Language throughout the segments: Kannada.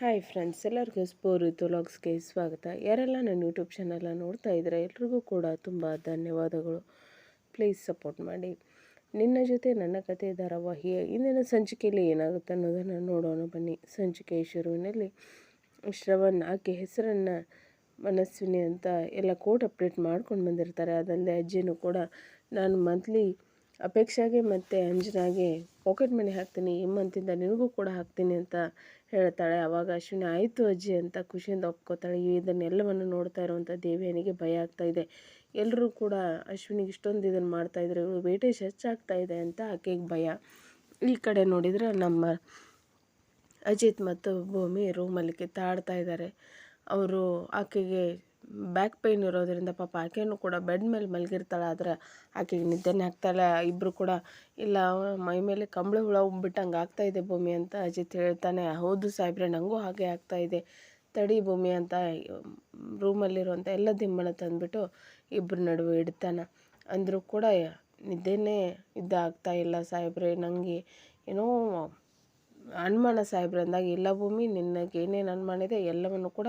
ಹಾಯ್ ಫ್ರೆಂಡ್ಸ್, ಎಲ್ಲರಿಗೂ ಸ್ಪೋರ್ ಲಾಗ್ಸ್ಗೆ ಸ್ವಾಗತ. ಯಾರೆಲ್ಲ ನನ್ನ ಯೂಟ್ಯೂಬ್ ಚಾನಲ್ನ ನೋಡ್ತಾ ಇದ್ದರೆ, ಎಲ್ರಿಗೂ ಕೂಡ ತುಂಬ ಧನ್ಯವಾದಗಳು. ಪ್ಲೀಸ್ ಸಪೋರ್ಟ್ ಮಾಡಿ. ನಿನ್ನ ಜೊತೆ ನನ್ನ ಕತೆ ಧಾರಾವಾಹಿ ಇಂದಿನ ಸಂಚಿಕೆಯಲ್ಲಿ ಏನಾಗುತ್ತೆ ಅನ್ನೋದನ್ನು ನೋಡೋಣ ಬನ್ನಿ. ಸಂಚಿಕೆ ಶುರುವಿನಲ್ಲಿ ಶ್ರವಣ್ ಆಕೆ ಹೆಸರನ್ನು ಮನಸ್ವಿನಿ ಅಂತ ಎಲ್ಲ ಕೋಟ್ ಅಪ್ಡೇಟ್ ಮಾಡ್ಕೊಂಡು ಬಂದಿರ್ತಾರೆ. ಅದಲ್ಲದೆ ಅಜ್ಜಿನೂ ಕೂಡ ನಾನು ಮಂತ್ಲಿ ಅಪೇಕ್ಷಾಗೆ ಮತ್ತು ಅಂಜನಾಗೆ ಪಾಕೆಟ್ ಮನಿ ಹಾಕ್ತೀನಿ ಹಿಮ್ಮಂತಿಂದ ನಿನಗೂ ಕೂಡ ಹಾಕ್ತೀನಿ ಅಂತ ಹೇಳ್ತಾಳೆ. ಆವಾಗ ಅಶ್ವಿನಿ, ಆಯಿತು ಅಜ್ಜಿ ಅಂತ ಖುಷಿಯಿಂದ ಒಪ್ಕೋತಾಳೆ. ಇದನ್ನೆಲ್ಲವನ್ನು ನೋಡ್ತಾ ಇರುವಂಥ ದೇವಿಯನಿಗೆ ಭಯ ಆಗ್ತಾ ಇದೆ. ಎಲ್ಲರೂ ಕೂಡ ಅಶ್ವಿನಿಗೆ ಇಷ್ಟೊಂದು ಇದನ್ನು ಮಾಡ್ತಾಯಿದ್ರೆ ಇವಳು ವೇಟೇಜ್ ಹೆಚ್ಚಾಗ್ತಾ ಇದೆ ಅಂತ ಆಕೆಗೆ ಭಯ. ಈ ಕಡೆ ನೋಡಿದರೆ ನಮ್ಮ ಅಜಿತ್ ಮತ್ತು ಭೂಮಿ ರೂಮಲ್ಲಿ ಕಿತ್ತಾಡ್ತಾ ಇದ್ದಾರೆ ಅವರು ಆಕೆಗೆ ಬ್ಯಾಕ್ ಪೇಯ್ನ್ ಇರೋದರಿಂದ ಪಾಪ ಆಕೆಯೂ ಕೂಡ ಬೆಡ್ ಮೇಲೆ ಮಲಗಿರ್ತಾಳೆ, ಆದರೆ ಆಕೆಗೆ ನಿದ್ದೆನೇ ಆಗ್ತಾಯಿಲ್ಲ ಇಬ್ಬರು ಕೂಡ, ಇಲ್ಲ, ಮೈ ಮೇಲೆ ಕಂಬಳಿ ಹುಳ ಆಗ್ತಾ ಆಗ್ತಾಯಿದೆ ಭೂಮಿ ಅಂತ ಅಜಿತ್ ಹೇಳ್ತಾನೆ. ಹೌದು ಸಾಹೇಬ್ರೆ ನನಗೂ ಹಾಗೆ ಆಗ್ತಾ ಇದೆ. ತಡಿ ಭೂಮಿ ಅಂತ ರೂಮಲ್ಲಿರುವಂಥ ಎಲ್ಲ ದಿಮ್ಮನ ತಂದುಬಿಟ್ಟು ಇಬ್ಬರ ನಡುವೆ ಇಡ್ತಾನೆ. ಅಂದರೂ ಕೂಡ ನಿದ್ದೆನೇ ಇದ್ದಾಗ್ತಾ ಇಲ್ಲ ಸಾಹೇಬ್ರೆ. ನನಗೆ ಏನೋ ಅನುಮಾನ ಸಾಹೇಬ್ರು ಅಂದಾಗ, ಇಲ್ಲ ಭೂಮಿ, ನಿನಗೆ ಏನೇನು ಅನುಮಾನ ಇದೆ ಎಲ್ಲವನ್ನು ಕೂಡ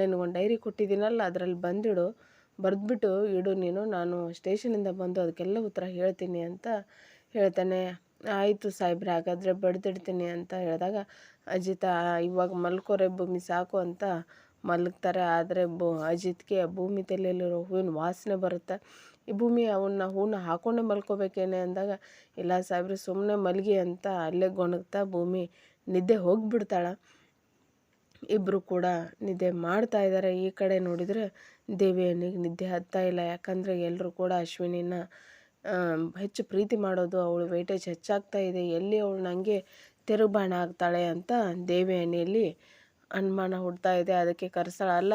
ನಿನಗೊಂದು ಡೈರಿ ಕೊಟ್ಟಿದ್ದೀನಲ್ಲ, ಅದರಲ್ಲಿ ಬಂದಿಡು. ಬರೆದ್ಬಿಟ್ಟು ಇಡು ನೀನು, ನಾನು ಸ್ಟೇಷನಿಂದ ಬಂದು ಅದಕ್ಕೆಲ್ಲ ಉತ್ತರ ಹೇಳ್ತೀನಿ ಅಂತ ಹೇಳ್ತಾನೆ. ಆಯಿತು ಸಾಹೇಬ್ರೆ, ಹಾಗಾದರೆ ಬಡ್ದಿಡ್ತೀನಿ ಅಂತ ಹೇಳಿದಾಗ, ಅಜಿತ, ಇವಾಗ ಮಲ್ಕೋರೆ ಭೂಮಿ ಸಾಕು ಅಂತ ಮಲಗ್ತಾರೆ. ಆದರೆ ಬು ಅಜಿತ್ಗೆ ಭೂಮಿ ತಲೆಯಲ್ಲಿರೋ ಹೂವಿನ ವಾಸನೆ ಬರುತ್ತೆ. ಈ ಭೂಮಿ ಅವನ್ನ ಹೂನ ಹಾಕೊಂಡೇ ಮಲ್ಕೋಬೇಕೇನೆ ಅಂದಾಗ, ಇಲ್ಲ ಸಾಬ್ರಿ ಸುಮ್ಮನೆ ಮಲಗಿ ಅಂತ ಅಲ್ಲೇ ಗೊಣಗ್ತಾ ಭೂಮಿ ನಿದ್ದೆ ಹೋಗಿಬಿಡ್ತಾಳೆ. ಇಬ್ಬರು ಕೂಡ ನಿದ್ದೆ ಮಾಡ್ತಾ ಇದ್ದಾರೆ ಈ ಕಡೆ ನೋಡಿದರೆ ದೇವಿಯನಿಗೆ ನಿದ್ದೆ ಹತ್ತಾ ಇಲ್ಲ. ಯಾಕಂದರೆ ಎಲ್ಲರೂ ಕೂಡ ಅಶ್ವಿನಿನ ಹೆಚ್ಚು ಪ್ರೀತಿ ಮಾಡೋದು ಅವಳು ವೇಟೇಜ್ ಹೆಚ್ಚಾಗ್ತಾ ಇದೆ. ಎಲ್ಲಿ ಅವಳು ನನಗೆ ತೆರುಬಾಣ ಆಗ್ತಾಳೆ ಅಂತ ದೇವಿಯನಿಯಲ್ಲಿ ಅನುಮಾನ ಹುಡ್ತಾ ಇದೆ, ಅದಕ್ಕೆ ಕರೆಸಳ ಅಲ್ಲ,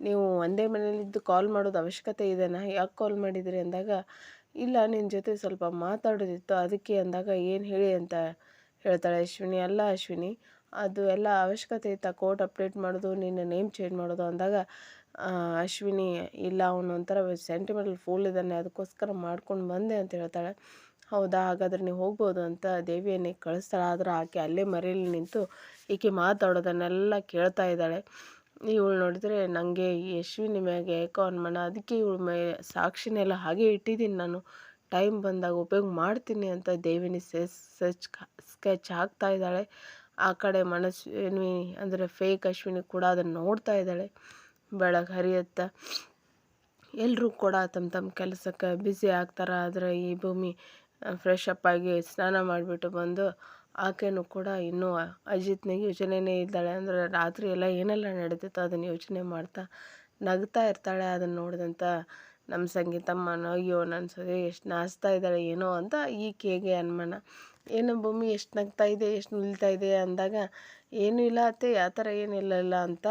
ನೀವು ಒಂದೇ ಮನೇಲಿದ್ದು ಕಾಲ್ ಮಾಡೋದು ಅವಶ್ಯಕತೆ ಇದೆನಾ? ಯಾಕೆ ಕಾಲ್ ಮಾಡಿದಿರಿ ಅಂದಾಗ, ಇಲ್ಲ ನಿನ್ನ ಜೊತೆ ಸ್ವಲ್ಪ ಮಾತಾಡೋದಿತ್ತು, ಅದಕ್ಕೆ ಅಂದಾಗ ಏನು ಹೇಳಿ ಅಂತ ಹೇಳ್ತಾಳೆ ಅಶ್ವಿನಿ. ಅಲ್ಲ ಅಶ್ವಿನಿ, ಅದು ಎಲ್ಲ ಅವಶ್ಯಕತೆ ಇತ್ತು, ಕೋರ್ಟ್ ಅಪ್ಡೇಟ್ ಮಾಡೋದು, ನಿನ್ನ ನೇಮ್ ಚೇಂಜ್ ಮಾಡೋದು ಅಂದಾಗ ಅಶ್ವಿನಿ, ಇಲ್ಲ, ಅವನು ಒಂಥರ ಸೆಂಟಿಮೆಂಟಲ್ ಫೂಲ್ ಇದ್ದಾನೆ, ಅದಕ್ಕೋಸ್ಕರ ಮಾಡ್ಕೊಂಡು ಬಂದೆ ಅಂತ ಹೇಳ್ತಾಳೆ. ಹೌದಾ, ಹಾಗಾದ್ರೆ ನೀವು ಹೋಗ್ಬೋದು ಅಂತ ದೇವಿಯನ್ನೇ ಕಳಿಸ್ತಾಳೆ. ಆದ್ರೆ ಆಕೆ ಅಲ್ಲೇ ಮರೆಯಲ್ಲಿ ನಿಂತು ಈಕೆ ಮಾತಾಡೋದನ್ನೆಲ್ಲ ಕೇಳ್ತಾ ಇದ್ದಾಳೆ. ಇವಳು ನೋಡಿದ್ರೆ ನನಗೆ ಈ ಅಶ್ವಿನಿ ಮ್ಯಾಗೆ ಮನ ಅನ್ಮಾನ ಅದಕ್ಕೆ ಇವಳು ಮೇ ಸಾಕ್ಷಿನೆಲ್ಲ ಹಾಗೆ ಇಟ್ಟಿದ್ದೀನಿ ನಾನು. ಟೈಮ್ ಬಂದಾಗ ಉಪಯೋಗ ಮಾಡ್ತೀನಿ ಅಂತ ದೇವಿನಿ ಸೆಚ್ ಸ್ಕೆಚ್ ಹಾಕ್ತಾ ಇದ್ದಾಳೆ. ಆ ಕಡೆ ಮನಸ್ವಿನಿ ಅಂದರೆ ಫೇಕ್ ಅಶ್ವಿನಿ ಕೂಡ ಅದನ್ನು ನೋಡ್ತಾ ಇದ್ದಾಳೆ. ಬೆಳಗ್ಗೆ ಹರಿಯತ್ತ ಎಲ್ಲರೂ ಕೂಡ ತಮ್ಮ ತಮ್ಮ ಕೆಲಸಕ್ಕೆ ಬ್ಯುಸಿ ಆಗ್ತಾರೆ, ಆದರೆ ಈ ಭೂಮಿ ಫ್ರೆಶ್ ಅಪ್ ಆಗಿ ಸ್ನಾನ ಮಾಡಿಬಿಟ್ಟು ಬಂದು ಆಕೆಯೂ ಕೂಡ ಇನ್ನೂ ಅಜಿತ್ನಿಗೆ ಯೋಚನೆಯೇ ಇದ್ದಾಳೆ ಅಂದರೆ ರಾತ್ರಿ ಎಲ್ಲ ಏನೆಲ್ಲ ನಡೀತಿತ್ತು ಅದನ್ನು ಯೋಚನೆ ಮಾಡ್ತಾ ನಗ್ತಾ ಇರ್ತಾಳೆ. ಅದನ್ನು ನೋಡಿದಂಥ ನಮ್ಮ ಸಂಗೀತಮ್ಮನ ಅಯ್ಯೋ ನನ್ನ ಸರಿ ಎಷ್ಟು ನಾಚ್ತಾ ಇದ್ದಾಳೆ, ಏನೋ ಅಂತ ಈಕೆಗೆ ಅನುಮಾನ. ಏನು ಭೂಮಿ ಎಷ್ಟು ನಗ್ತಾ ಇದೆ, ಎಷ್ಟು ನಿಲ್ತಾ ಇದೆ ಅಂದಾಗ, ಏನೂ ಇಲ್ಲ ಅತ್ತೆ ಆ ಥರ ಏನಿಲ್ಲ, ಇಲ್ಲ ಅಂತ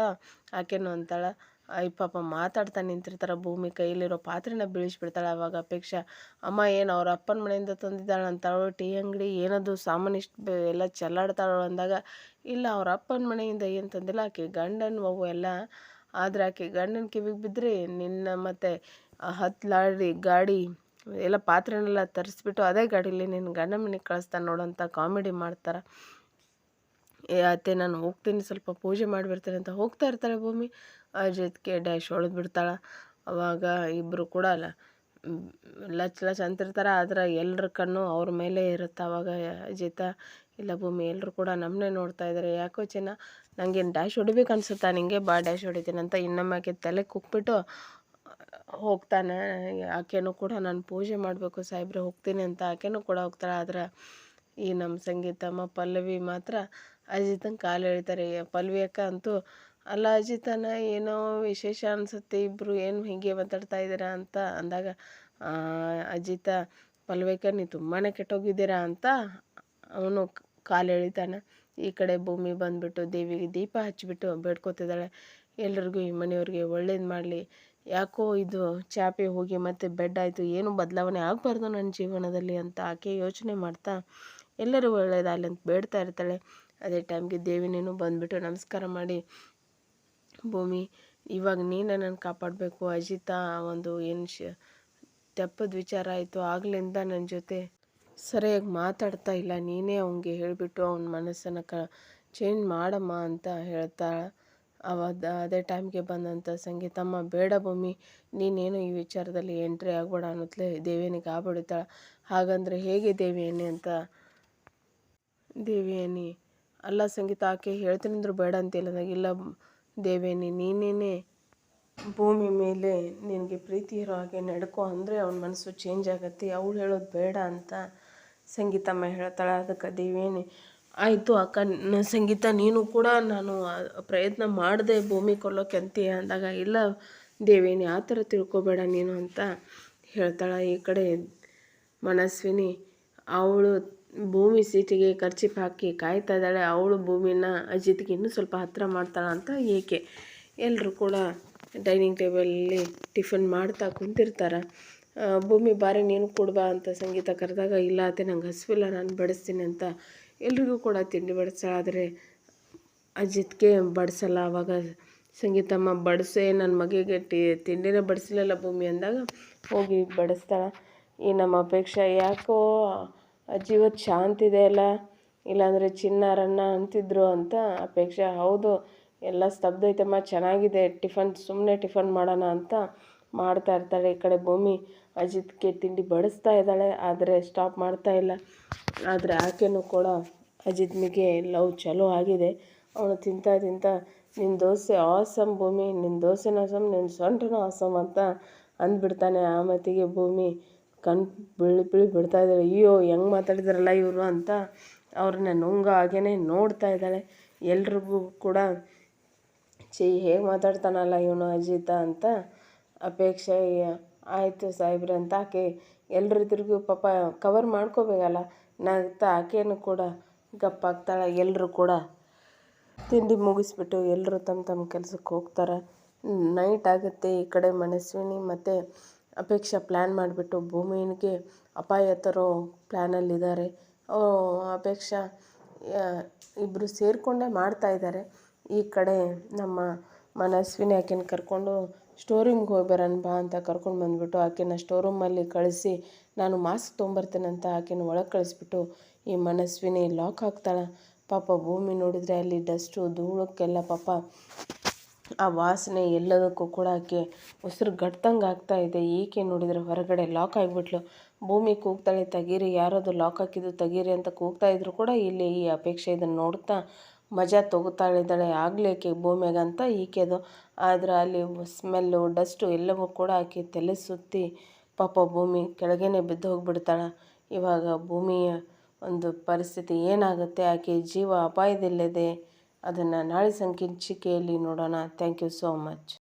ಆಕೆನೂ ಅಂತಾಳೆ. ಅಯ್ಯ ಪಾಪ ಮಾತಾಡ್ತಾ ನಿಂತಿರ್ತಾರೆ, ಭೂಮಿ ಕೈಯಲ್ಲಿರೋ ಪಾತ್ರೆನ ಬೀಳಿಸ್ಬಿಡ್ತಾಳೆ ಅವಾಗ ಅಪೇಕ್ಷೆ. ಅಮ್ಮ ಏನು ಅವ್ರ ಅಪ್ಪನ ಮನೆಯಿಂದ ತಂದಿದ್ದಾಳೆ ಅಂತಾಳು ಟೀ ಅಂಗಡಿ ಏನದು ಸಾಮಾನು ಇಷ್ಟು ಎಲ್ಲ ಚೆಲ್ಲಾಡ್ತಾಳು ಅಂದಾಗ, ಇಲ್ಲ ಅವ್ರ ಅಪ್ಪನ ಮನೆಯಿಂದ ಏನು ತಂದಿಲ್ಲ, ಆಕೆ ಗಂಡನ ಅವು ಎಲ್ಲ. ಆದರೆ ಆಕೆ ಗಂಡನ ಕಿವಿಗೆ ಬಿದ್ದರೆ ನಿನ್ನ ಮತ್ತು ಹತ್ತು ಲಾರಿ ಗಾಡಿ ಎಲ್ಲ ಪಾತ್ರೆನೆಲ್ಲ ತರಿಸ್ಬಿಟ್ಟು ಅದೇ ಗಾಡೀಲಿ ನಿನ್ನ ಗಂಡನ ಮನೆಗೆ ಕಳಿಸ್ತಾನೆ ನೋಡೋಂಥ ಕಾಮಿಡಿ ಮಾಡ್ತಾರೆ. ಅತ್ತೆ, ನಾನು ಹೋಗ್ತೀನಿ, ಸ್ವಲ್ಪ ಪೂಜೆ ಮಾಡಿಬಿಡ್ತೀನಿ ಅಂತ ಹೋಗ್ತಾ ಇರ್ತಾಳೆ ಭೂಮಿ. ಅಜಿತ್ಗೆ ಡ್ಯಾಶ್ ಹೊಡೆದು ಬಿಡ್ತಾಳೆ. ಅವಾಗ ಇಬ್ಬರು ಕೂಡ ಅಲ್ಲ ಲಚ್ ಲಚ್ ಅಂತಿರ್ತಾರೆ, ಆದ್ರೆ ಎಲ್ಲರ ಕಣ್ಣು ಅವ್ರ ಮೇಲೆ ಇರುತ್ತೆ ಅವಾಗ ಅಜಿತ. ಇಲ್ಲ ಭೂಮಿ ಎಲ್ಲರೂ ಕೂಡ ನಮ್ಮನ್ನೇ ನೋಡ್ತಾ ಇದ್ದಾರೆ ಯಾಕೋ ಚಿನ್ನ ನನಗೇನು ಡ್ಯಾಶ್ ಹೊಡಿಬೇಕು ಅನ್ಸುತ್ತಾ? ನಿಂಗೆ ಬಾ, ಡ್ಯಾಶ್ ಹೊಡಿತೀನಿ ಅಂತ ಇನ್ನೊಮ್ಮೆ ಆಕೆ ತಲೆ ಕುಕ್ಬಿಟ್ಟು ಹೋಗ್ತಾನೆ. ಆಕೆನೂ ಕೂಡ ನಾನು ಪೂಜೆ ಮಾಡಬೇಕು ಸಾಹೇಬ್ರೆ, ಹೋಗ್ತೀನಿ ಅಂತ ಆಕೆನೂ ಕೂಡ ಹೋಗ್ತಾಳೆ. ಆದ್ರೆ ಈ ನಮ್ಮ ಸಂಗೀತಮ್ಮ, ಪಲ್ಲವಿ ಮಾತ್ರ ಅಜಿತನ ಕಾಲು ಎಳಿತಾರೆ ಪಲ್ವಿ ಅಕ್ಕ ಅಂತೂ ಅಲ್ಲ ಅಜಿತನ ಏನೋ ವಿಶೇಷ ಅನಿಸುತ್ತೆ ಇಬ್ಬರು ಏನು ಹೀಗೆ ಮಾತಾಡ್ತಾ ಇದ್ದೀರಾ ಅಂತ ಅಂದಾಗ ಅಜಿತ ಪಲ್ವೇಕ ನೀವು ತುಂಬಾ ಕೆಟ್ಟೋಗಿದ್ದೀರಾ ಅಂತ ಅವನು ಕಾಲು ಎಳಿತಾನೆ. ಈ ಕಡೆ ಭೂಮಿ ಬಂದುಬಿಟ್ಟು ದೇವಿಗೆ ದೀಪ ಹಚ್ಚಿಬಿಟ್ಟು ಬೇಡ್ಕೋತಿದ್ದಾಳೆ. ಎಲ್ರಿಗೂ ಈ ಮನೆಯವ್ರಿಗೆ ಒಳ್ಳೇದು ಮಾಡಲಿ. ಯಾಕೋ ಇದು ಚಾಪೆ ಹೋಗಿ ಮತ್ತೆ ಬೆಡ್ ಆಯಿತು, ಏನು ಬದಲಾವಣೆ ಆಗಬಾರ್ದು ನನ್ನ ಜೀವನದಲ್ಲಿ ಅಂತ ಆಕೆ ಯೋಚನೆ ಮಾಡ್ತಾ, ಎಲ್ಲರೂ ಒಳ್ಳೇದಾಗಲಿ ಅಂತ ಬೇಡ್ತಾ ಇರ್ತಾಳೆ. ಅದೇ ಟೈಮ್ಗೆ ದೇವಿನೇನು ಬಂದುಬಿಟ್ಟು ನಮಸ್ಕಾರ ಮಾಡಿ, ಭೂಮಿ, ಇವಾಗ ನೀನು ನನ್ನ ಕಾಪಾಡಬೇಕು, ಅಜಿತ ಒಂದು ಏನು ಶ, ತೆಪ್ಪದ ವಿಚಾರ ಆಯಿತು ಆಗ್ಲಿಂದ ನನ್ನ ಜೊತೆ ಸರಿಯಾಗಿ ಮಾತಾಡ್ತಾ ಇಲ್ಲ, ನೀನೇ ಅವನಿಗೆ ಹೇಳಿಬಿಟ್ಟು ಅವನ ಮನಸ್ಸನ್ನು ಕ ಚೇಂಜ್ ಮಾಡಮ್ಮ ಅಂತ ಹೇಳ್ತಾ, ಅವಾಗ ಅದೇ ಟೈಮ್ಗೆ ಬಂದಂಥ ಸಂಗೀತಮ್ಮ, ಬೇಡ ಭೂಮಿ, ನೀನೇನು ಈ ವಿಚಾರದಲ್ಲಿ ಎಂಟ್ರಿ ಆಗ್ಬೇಡ ಅನ್ನೋತ್ಲೇ ದೇವಿಯನಿಗೆ ಆಗ್ಬಿಡ್ತಾಳೆ ಹಾಗಂದ್ರೆ ಹೇಗೆ ದೇವಿಯನಿ ಅಂತ, ದೇವಿಯನಿ ಅಲ್ಲ ಸಂಗೀತ, ಆಕೆ ಹೇಳ್ತೀನಿ ಬೇಡ ಅಂತಿಲ್ಲ ಇಲ್ಲ ದೇವೇನಿ ನೀನೇನೆ ಭೂಮಿ ಮೇಲೆ ನಿನಗೆ ಪ್ರೀತಿ ಇರೋ ಹಾಗೆ ನಡ್ಕೋ ಅಂದರೆ ಅವನ ಮನಸ್ಸು ಚೇಂಜ್ ಆಗತ್ತೆ. ಅವಳು ಹೇಳೋದು ಬೇಡ ಅಂತ ಸಂಗೀತಮ್ಮ ಹೇಳ್ತಾಳೆ. ಅದಕ್ಕೆ ದೇವೇನಿ ಆಯಿತು ಅಕ್ಕ ಸಂಗೀತ, ನೀನು ಕೂಡ ನಾನು ಪ್ರಯತ್ನ ಮಾಡಿದೆ ಭೂಮಿ ಕೊಲ್ಲೋಕೆ ಅಂತೀಯ ಅಂದಾಗ, ಇಲ್ಲ ದೇವೇನಿ ಆ ಥರ ತಿಳ್ಕೊಬೇಡ ನೀನು ಅಂತ ಹೇಳ್ತಾಳೆ. ಈ ಕಡೆ ಮನಸ್ವಿನಿ, ಅವಳು ಭೂಮಿ ಸೀಟಿಗೆ ಖರ್ಚಿಪ್ ಹಾಕಿ ಕಾಯ್ತಾ ಇದ್ದಾಳೆ. ಅವಳು ಭೂಮಿನ ಅಜಿತ್ಗೆ ಇನ್ನೂ ಸ್ವಲ್ಪ ಹತ್ತಿರ ಮಾಡ್ತಾಳೆ ಅಂತ ಏಕೆ? ಎಲ್ಲರೂ ಕೂಡ ಡೈನಿಂಗ್ ಟೇಬಲಲ್ಲಿ ಟಿಫನ್ ಮಾಡ್ತಾ ಕುಂತಿರ್ತಾರೆ. ಭೂಮಿ ಬಾರಿ ನೀನು ಕೊಡ್ಬಾ ಅಂತ ಸಂಗೀತ ಕರೆದಾಗ, ಇಲ್ಲ ಅತ್ತೆ, ನಂಗೆ ಹಸಿವಿಲ್ಲ ನಾನು ಬಡಿಸ್ತೀನಿ ಅಂತ ಎಲ್ರಿಗೂ ಕೂಡ ತಿಂಡಿ ಬಡಿಸ್ತಾಳೆ. ಆದರೆ ಅಜಿತ್ಗೆ ಬಡಿಸಲ್ಲ. ಆವಾಗ ಸಂಗೀತಮ್ಮ ಬಡಿಸೇ ನನ್ನ ಮಗಿಗೆ ಟಿ, ತಿಂಡಿನೇ ಬಡಿಸಲಿಲ್ಲ ಭೂಮಿ ಅಂದಾಗ ಹೋಗಿ ಬಡಿಸ್ತಾಳೆ. ಈ ನಮ್ಮ ಅಪೇಕ್ಷೆ ಯಾಕೋ ಇವತ್ತು ಶಾಂತ ಇದೆ ಅಲ್ಲ? ಇಲ್ಲಾಂದರೆ ಚಿನ್ನಾರನ್ನ ಅಂತಿದ್ರು ಅಂತ ಅಪೇಕ್ಷೆ. ಹೌದು, ಎಲ್ಲ ಸ್ತಬ್ಧ ಐತಮ್ಮ, ಚೆನ್ನಾಗಿದೆ. ಟಿಫನ್ ಸುಮ್ಮನೆ ಟಿಫನ್ ಮಾಡೋಣ ಅಂತ ಮಾಡ್ತಾ ಇರ್ತಾಳೆ ಈ ಕಡೆ ಭೂಮಿ. ಅಜಿತ್ಗೆ ತಿಂಡಿ ಬಡಿಸ್ತಾ ಇದ್ದಾಳೆ, ಆದರೆ ಸ್ಟಾಪ್ ಮಾಡ್ತಾ ಇಲ್ಲ. ಆದರೆ ಆಕೆನೂ ಕೂಡ ಅಜಿತ್ನಿಗೆ ಲವ್ ಚಲೋ ಆಗಿದೆ. ಅವನು ತಿಂತಾ ತಿಂತಾ ನಿನ್ನ ದೋಸೆ ಆಸಮ್ ಭೂಮಿ ನಿನ್ನ ದೋಸೆನೂ ಆಸಮ್ ನಿನ್ನ ಸೊಂಟನೂ ಆಸಮ್ ಅಂತ ಅಂದ್ಬಿಡ್ತಾನೆ ಆ ಮತ್ತಿಗೆ ಭೂಮಿ. ಕಣ್ ಬಿಳಿ ಬಿಳಿ ಬಿಡ್ತಾ ಇದ್ದಾಳೆ ಅಯ್ಯೋ, ಹೆಂಗೆ ಮಾತಾಡಿದಾರಲ್ಲ ಇವರು ಅಂತ ಅವ್ರನ್ನ ನುಂಗ ಹಾಗೇನೆ ನೋಡ್ತಾ ಇದ್ದಾಳೆ. ಎಲ್ರಿಗೂ ಕೂಡ, ಛೀ, ಹೇಗೆ ಮಾತಾಡ್ತಾನಲ್ಲ ಇವನು ಅಜಿತ ಅಂತ ಅಪೇಕ್ಷೆ ಆಯಿತು ಸಾಹೇಬ್ರೆ ಅಂತ ಆಕೆ ಎಲ್ಲರ ಪಾಪ ಕವರ್ ಮಾಡ್ಕೋಬೇಕಲ್ಲ. ನಗ್ತಾ ಆಕೆಯೂ ಕೂಡ ಗಪ್ಪಾಗ್ತಾಳೆ ಎಲ್ಲರೂ ಕೂಡ ತಿಂಡಿ ಮುಗಿಸ್ಬಿಟ್ಟು ಎಲ್ಲರೂ ತಮ್ಮ ತಮ್ಮ ಕೆಲ್ಸಕ್ಕೆ ಹೋಗ್ತಾರೆ. ನೈಟ್ ಆಗುತ್ತೆ ಈ ಕಡೆ ಮನಸ್ವಿನಿ ಮತ್ತು ಅಪೇಕ್ಷಾ ಪ್ಲ್ಯಾನ್ ಮಾಡಿಬಿಟ್ಟು ಭೂಮಿಗೆ ಅಪಾಯ ತರೋ ಪ್ಲ್ಯಾನಲ್ಲಿದ್ದಾರೆ ಅಪೇಕ್ಷಾ ಇಬ್ಬರು ಸೇರಿಕೊಂಡೇ ಮಾಡ್ತಾ ಇದ್ದಾರೆ. ಈ ಕಡೆ ನಮ್ಮ ಮನಸ್ವಿನಿ ಆಕೆನ ಕರ್ಕೊಂಡು ಸ್ಟೋರೂಮ್ಗೆ ಹೋಗಿ ಬರೋಣ ಬಾ ಅಂತ ಕರ್ಕೊಂಡು ಬಂದುಬಿಟ್ಟು ಆಕೆನ ಸ್ಟೋರೂಮಲ್ಲಿ ಕಳಿಸಿ ನಾನು ಮಾಸ್ಕ್ ತೊಗೊಂಬರ್ತೇನಂತ ಆಕೆನ ಒಳಗೆ ಕಳಿಸ್ಬಿಟ್ಟು ಈ ಮನಸ್ವಿನಿ ಲಾಕ್ ಹಾಕ್ತಾಳೆ. ಪಾಪ ಭೂಮಿ ನೋಡಿದರೆ ಅಲ್ಲಿ ಡಸ್ಟು ಧೂಳಕ್ಕೆಲ್ಲ ಪಾಪ ಆ ವಾಸನೆ ಎಲ್ಲದಕ್ಕೂ ಕೂಡ ಆಕೆ ಉಸಿರು ಗಟ್ತಂಗೆ ಆಗ್ತಾ ಇದೆ. ಈಕೆ ನೋಡಿದರೆ ಹೊರಗಡೆ ಲಾಕ್ ಆಗಿಬಿಟ್ಲು. ಭೂಮಿ ಕೂಗ್ತಾಳೆ, ತೆಗೀರಿ ಯಾರಾದರೂ ಲಾಕ್ ಹಾಕಿದ್ದು ತೆಗೀರಿ ಅಂತ ಕೂಗ್ತಾ ಇದ್ರು ಕೂಡ ಇಲ್ಲಿ ಈ ಅಪೇಕ್ಷೆ ಇದನ್ನು ನೋಡ್ತಾ ಮಜಾ ತೊಗೊತಾಳಿದ್ದಾಳೆ. ಆಗಲೇ ಆಕೆ ಅಂತ ಈಕೆದು ಆದ್ರೆ ಅಲ್ಲಿ ಸ್ಮೆಲ್ಲು ಡಸ್ಟು ಎಲ್ಲವೂ ಕೂಡ ಆಕೆ ತಲೆ ಸುತ್ತಿ ಪಾಪ ಭೂಮಿ ಕೆಳಗೇನೆ ಬಿದ್ದು ಹೋಗ್ಬಿಡ್ತಾಳೆ. ಇವಾಗ ಭೂಮಿಯ ಒಂದು ಪರಿಸ್ಥಿತಿ ಏನಾಗುತ್ತೆ? ಆಕೆ ಜೀವ ಅಪಾಯದಲ್ಲಿದೆ. ಅದನ್ನು ನಾಳೆ ಸಂಕಿಂಚಿಕೆಯಲ್ಲಿ ನೋಡೋಣ. Thank you so much